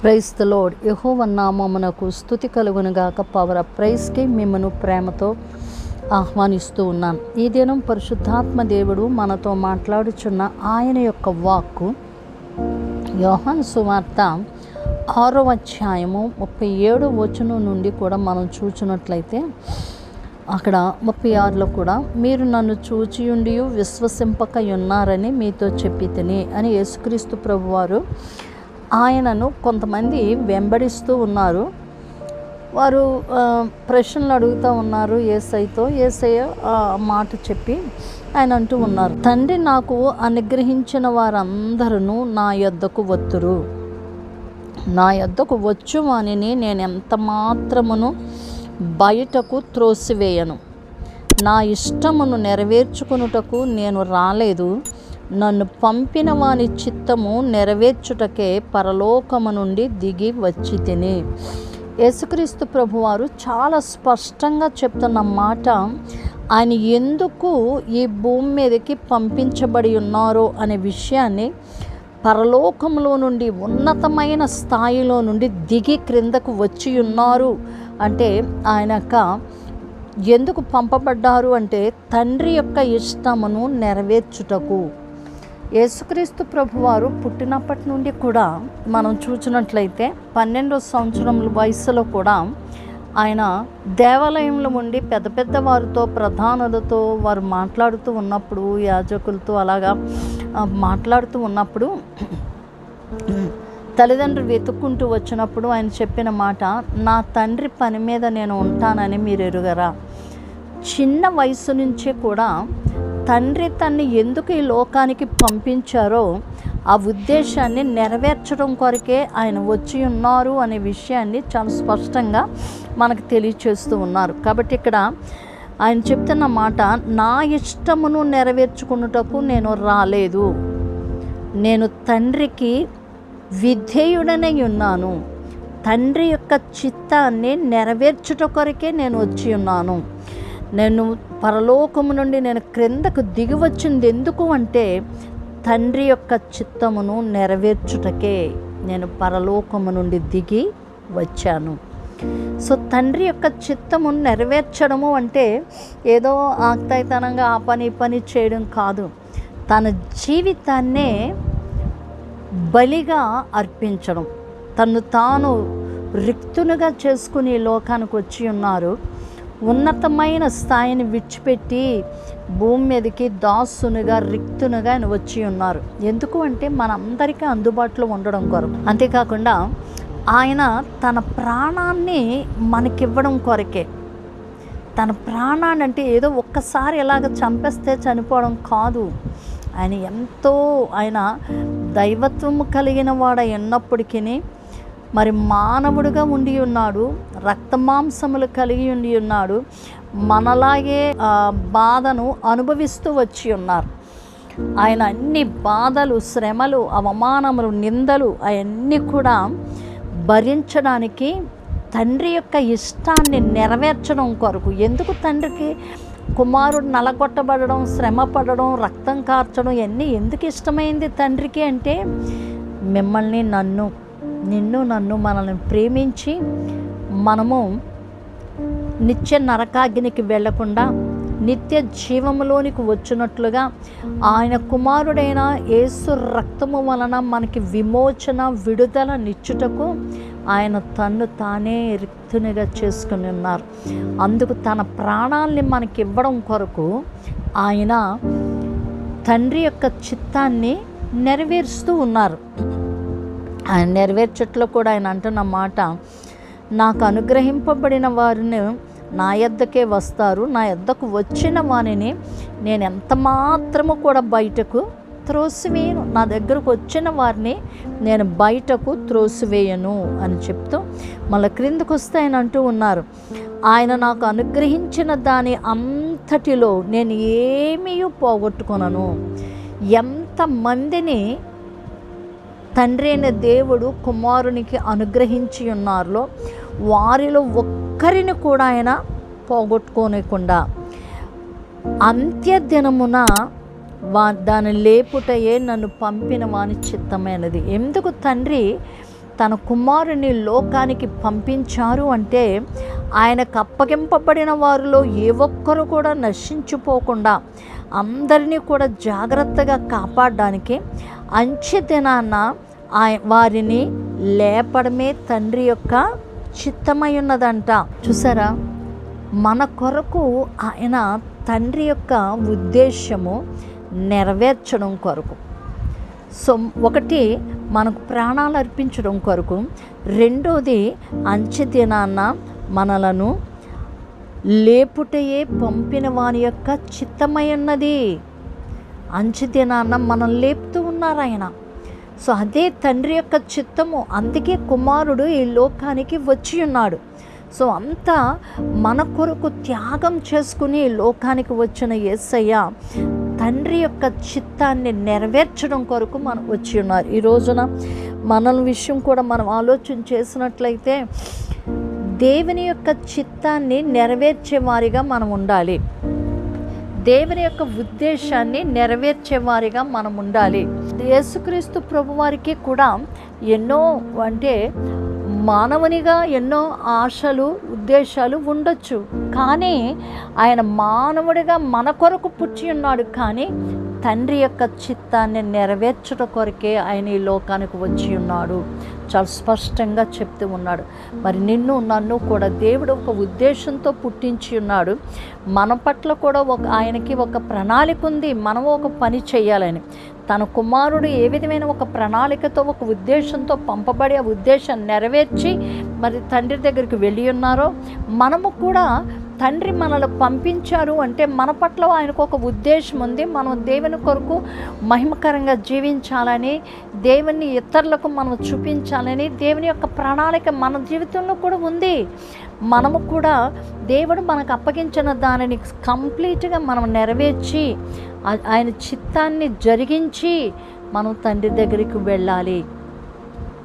Price the load యహోవన్నామమునకు స్థుతి కలుగునుగాక power ప్రైస్కి మిమ్మను ప్రేమతో ఆహ్వానిస్తూ ఉన్నాను. ఈ దినం పరిశుద్ధాత్మ దేవుడు మనతో మాట్లాడుచున్న ఆయన యొక్క వాక్కు యోహన్ సువార్త ఆరో అధ్యాయము ముప్పై ఏడు వచనం నుండి కూడా మనం చూచినట్లయితే అక్కడ ముప్పై ఆరులో కూడా మీరు నన్ను చూచియుండి విశ్వసింపక ఉన్నారని మీతో చెప్పి తిని అని యేసుక్రీస్తు ప్రభువారు ఆయనను కొంతమంది వెంబడిస్తూ ఉన్నారు. వారు ప్రశ్నలు అడుగుతూ ఉన్నారు ఏసైతో. ఏసయ్య మాట చెప్పి ఆయన అంటూ ఉన్నారు. తండ్రి నాకు అనుగ్రహించిన వారందరూ నా యొద్దకు వత్తురు నా యొద్దకు వచ్చు వానిని నేను ఎంత మాత్రమును బయటకు త్రోసివేయను. నా ఇష్టమును నెరవేర్చుకునుటకు నేను రాలేదు. నన్ను పంపిన వాని చిత్తము నెరవేర్చుటకే పరలోకము నుండి దిగి వచ్చి తిని యేసుక్రీస్తు ప్రభువారు చాలా స్పష్టంగా చెప్తున్న మాట ఆయన ఎందుకు ఈ భూమి మీదకి పంపించబడి ఉన్నారో అనే విషయాన్ని పరలోకంలో నుండి ఉన్నతమైన స్థాయిలో నుండి దిగి క్రిందకు వచ్చి ఉన్నారు. అంటే ఆయన యొక్క ఎందుకు పంపబడ్డారు అంటే తండ్రి యొక్క ఇష్టమును నెరవేర్చుటకు. యేసుక్రీస్తు ప్రభువారు పుట్టినప్పటి నుండి కూడా మనం చూసినట్లయితే పన్నెండో సంవత్సరముల వయసులో కూడా ఆయన దేవాలయంలో ఉండి పెద్ద పెద్ద వారితో ప్రధానులతో వారు మాట్లాడుతూ ఉన్నప్పుడు యాజకులతో అలాగా మాట్లాడుతూ ఉన్నప్పుడు తల్లిదండ్రులు వెతుక్కుంటూ వచ్చినప్పుడు ఆయన చెప్పిన మాట నా తండ్రి పని మీద నేను ఉంటానని మీరు ఎరుగరా? చిన్న వయసు నుంచే కూడా తండ్రి తన్ని ఎందుకు ఈ లోకానికి పంపించారో ఆ ఉద్దేశాన్ని నెరవేర్చడం కొరకే ఆయన వచ్చి ఉన్నారు అనే విషయాన్ని చాలా స్పష్టంగా మనకు తెలియచేస్తూ ఉన్నారు. కాబట్టి ఇక్కడ ఆయన చెప్తున్న మాట నా ఇష్టమును నెరవేర్చుకున్నటకు నేను రాలేదు. నేను తండ్రికి విధేయుడనై ఉన్నాను. తండ్రి యొక్క చిత్తాన్ని నెరవేర్చుట కొరకే నేను వచ్చి ఉన్నాను. నేను పరలోకము నుండి నేను క్రిందకు దిగి వచ్చింది ఎందుకు అంటే తండ్రి యొక్క చిత్తమును నెరవేర్చుటకే నేను పరలోకము నుండి దిగి వచ్చాను. సో తండ్రి యొక్క చిత్తము నెరవేర్చడము అంటే ఏదో ఆక్తాయితనంగా ఆ పని పని చేయడం కాదు. తన జీవితాన్నే బలిగా అర్పించడం. తను తాను రిక్తునుగా చేసుకుని లోకానికి వచ్చి ఉన్నారు. ఉన్నతమైన స్థాయిని విడిచిపెట్టి భూమి మీదకి దాసునుగా రిక్తునుగా ఆయన వచ్చి ఉన్నారు. ఎందుకు అంటే మనందరికీ అందుబాటులో ఉండడం కొరకు. అంతేకాకుండా ఆయన తన ప్రాణాన్ని మనకివ్వడం కొరకే. తన ప్రాణాన్ని అంటే ఏదో ఒక్కసారి ఎలాగ చంపేస్తే చనిపోవడం కాదు. ఆయన ఎంతో ఆయన దైవత్వం కలిగిన వాడై ఉన్నప్పటికీ మరి మానవుడిగా ఉండి ఉన్నాడు రక్తమాంసములు కలిగి ఉండి ఉన్నాడు మనలాగే బాధను అనుభవిస్తూ వచ్చి ఉన్నారు. ఆయన అన్ని బాధలు శ్రమలు అవమానములు నిందలు అవన్నీ కూడా భరించడానికి తండ్రి యొక్క ఇష్టాన్ని నెరవేర్చడం కొరకు. ఎందుకు తండ్రికి కుమారుడు నలగొట్టబడడం శ్రమ పడడం రక్తం కార్చడం ఇవన్నీ ఎందుకు ఇష్టమైంది తండ్రికి అంటే మిమ్మల్ని నన్ను నిన్ను నన్ను మనల్ని ప్రేమించి మనము నిత్య నరకాగ్నికి వెళ్ళకుండా నిత్య జీవములోనికి వచ్చినట్లుగా ఆయన కుమారుడైన యేసు రక్తము వలన మనకి విమోచన విడుదల నిచ్చుటకు ఆయన తన్ను తానే రిక్తునిగా చేసుకుని ఉన్నారు. అందుకు తన ప్రాణాల్ని మనకి ఇవ్వడం కొరకు ఆయన తండ్రి యొక్క చిత్తాన్ని నెరవేరుస్తూ ఉన్నారు. ఆయన నెరవేర్చట్లో కూడా ఆయన అంటున్న మాట నాకు అనుగ్రహింపబడిన వారిని నా యొద్దకే వస్తారు. నా యొద్దకు వచ్చిన వారిని నేను ఎంత మాత్రము కూడా బయటకు త్రోసివేయను. నా దగ్గరకు వచ్చిన వారిని నేను బయటకు త్రోసివేయను అని చెప్తూ మళ్ళీ క్రిందకు వస్తే ఆయన అంటూ ఉన్నారు ఆయన నాకు అనుగ్రహించిన దాని అంతటిలో నేను ఏమీ పోగొట్టుకొనను. ఎంతమందిని తండ్రి అయిన దేవుడు కుమారునికి అనుగ్రహించి ఉన్నారులో వారిలో ఒక్కరిని కూడా ఆయన పోగొట్టుకోనికుండా అంత్య దినమున వా దాని లేపుటయే నన్ను పంపిన వాని చిత్తమైనది. ఎందుకు తండ్రి తన కుమారుని లోకానికి పంపించారు అంటే ఆయనకు అప్పగింపబడిన వారిలో ఏ ఒక్కరు కూడా నశించిపోకుండా అందరినీ కూడా జాగ్రత్తగా కాపాడడానికి అంచె దినాన్న వారిని లేపడమే తండ్రి యొక్క చిత్తమై ఉన్నదంట చూసారా? మన కొరకు ఆయన తండ్రి యొక్క ఉద్దేశము నెరవేర్చడం కొరకు. సో ఒకటి మనకు ప్రాణాలు అర్పించడం కొరకు. రెండోది అంచెదినాన్న మనలను లేపుటయే పంపిన వాని యొక్క చిత్తమై ఉన్నది అంచెదినాన్న మనం లేపుతూ ఉన్నారు ఆయన సో అదే తండ్రి యొక్క చిత్తము అందుకే కుమారుడు ఈ లోకానికి వచ్చి ఉన్నాడు. సో అంతా మన కొరకు త్యాగం చేసుకుని ఈ లోకానికి వచ్చిన యేసయ్య తండ్రి యొక్క చిత్తాన్ని నెరవేర్చడం కొరకు మనం వచ్చి ఉన్నారు. ఈ రోజున మన విషయం కూడా మనం ఆలోచన చేసినట్లయితే దేవుని యొక్క చిత్తాన్ని నెరవేర్చే వారిగా మనం ఉండాలి. దేవుని యొక్క ఉద్దేశాన్ని నెరవేర్చేవారిగా మనం ఉండాలి. యేసుక్రీస్తు ప్రభువారికి కూడా ఎన్నో అంటే మానవునిగా ఎన్నో ఆశలు ఉద్దేశాలు ఉండొచ్చు. కానీ ఆయన మానవుడిగా మన కొరకు పుచ్చి ఉన్నాడు కానీ తండ్రి యొక్క చిత్తాన్ని నెరవేర్చడం కొరకే ఆయన ఈ లోకానికి వచ్చి ఉన్నాడు. చాలా స్పష్టంగా చెప్తూ ఉన్నాడు. మరి నిన్ను నన్ను కూడా దేవుడు ఒక ఉద్దేశంతో పుట్టించి ఉన్నాడు. మన పట్ల కూడా ఒక ఆయనకి ఒక ప్రణాళిక ఉంది. మనం ఒక పని చేయాలని తన కుమారుడు ఏ విధమైన ఒక ప్రణాళికతో ఒక ఉద్దేశంతో పంపబడి ఆ ఉద్దేశం నెరవేర్చి మరి తండ్రి దగ్గరికి వెళ్ళి ఉన్నారో మనము కూడా తండ్రి మనల్ని పంపించారు అంటే మన పట్ల ఆయనకు ఒక ఉద్దేశం ఉంది. మనం దేవుని కొరకు మహిమకరంగా జీవించాలని దేవుని ఇతరులకు మనం చూపించాలని దేవుని యొక్క ప్రణాళిక మన జీవితంలో కూడా ఉంది. మనము కూడా దేవుడు మనకు అప్పగించిన దానిని కంప్లీట్గా మనం నెరవేర్చి ఆయన చిత్తాన్ని జరిగించి మనం తండ్రి దగ్గరికి వెళ్ళాలి.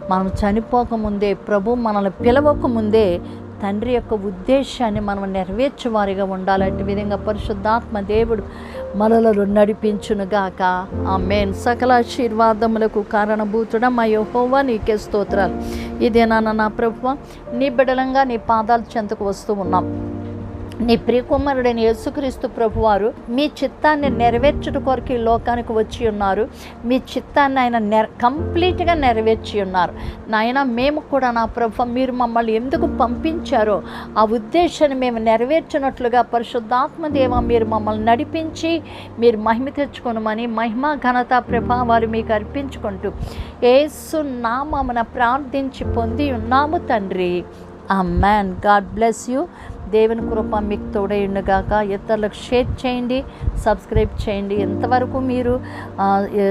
మనం చనిపోకముందే ప్రభు మనల్ని పిలవకముందే తండ్రి యొక్క ఉద్దేశాన్ని మనం నెరవేర్చే వారిగా ఉండాలంటే విధంగా పరిశుద్ధాత్మ దేవుడు మనలను నడిపించునుగాక. ఆ మేన్ సకల ఆశీర్వాదములకు కారణభూతుడ మా యెహోవా నీకే స్తోత్రాలు. ఇదేనా నా ప్రభు నీ బిడలంగా నీ పాదాలు చెంతకు వస్తూ ఉన్నాం. నీ ప్రియకుమారుడైన యేసుక్రీస్తు ప్రభువారు మీ చిత్తాన్ని నెరవేర్చుట కొరకు ఈ లోకానికి వచ్చి ఉన్నారు. మీ చిత్తాన్ని ఆయన నెర కంప్లీట్గా నెరవేర్చి ఉన్నారు. నాయన మేము కూడా నా ప్రభు మీరు మమ్మల్ని ఎందుకు పంపించారో ఆ ఉద్దేశాన్ని మేము నెరవేర్చినట్లుగా పరిశుద్ధాత్మ దేవ మీరు మమ్మల్ని నడిపించి మీరు మహిమ తెచ్చుకోనమని మహిమ ఘనత ప్రభావాలు మీకు అర్పించుకుంటూ ఏసు నామమున ప్రార్థించి పొంది ఉన్నాము తండ్రి. ఆ మ్యాన్ గాడ్ బ్లెస్ యూ. దేవుని కృప మీకు తోడైండుగాక ఇతరులకు షేర్ చేయండి సబ్స్క్రైబ్ చేయండి. ఎంతవరకు మీరు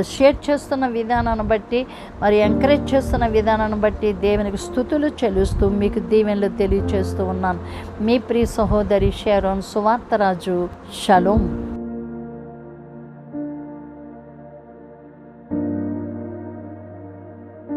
షేర్ చేస్తున్న విధానాన్ని బట్టి మరి ఎంకరేజ్ చేస్తున్న విధానాన్ని బట్టి దేవునికి స్థుతులు చెల్లిస్తూ మీకు దీవెనలు తెలియచేస్తూ ఉన్నాను. మీ ప్రియ సహోదరి షేరోన్ సువార్తరాజు. షలోం.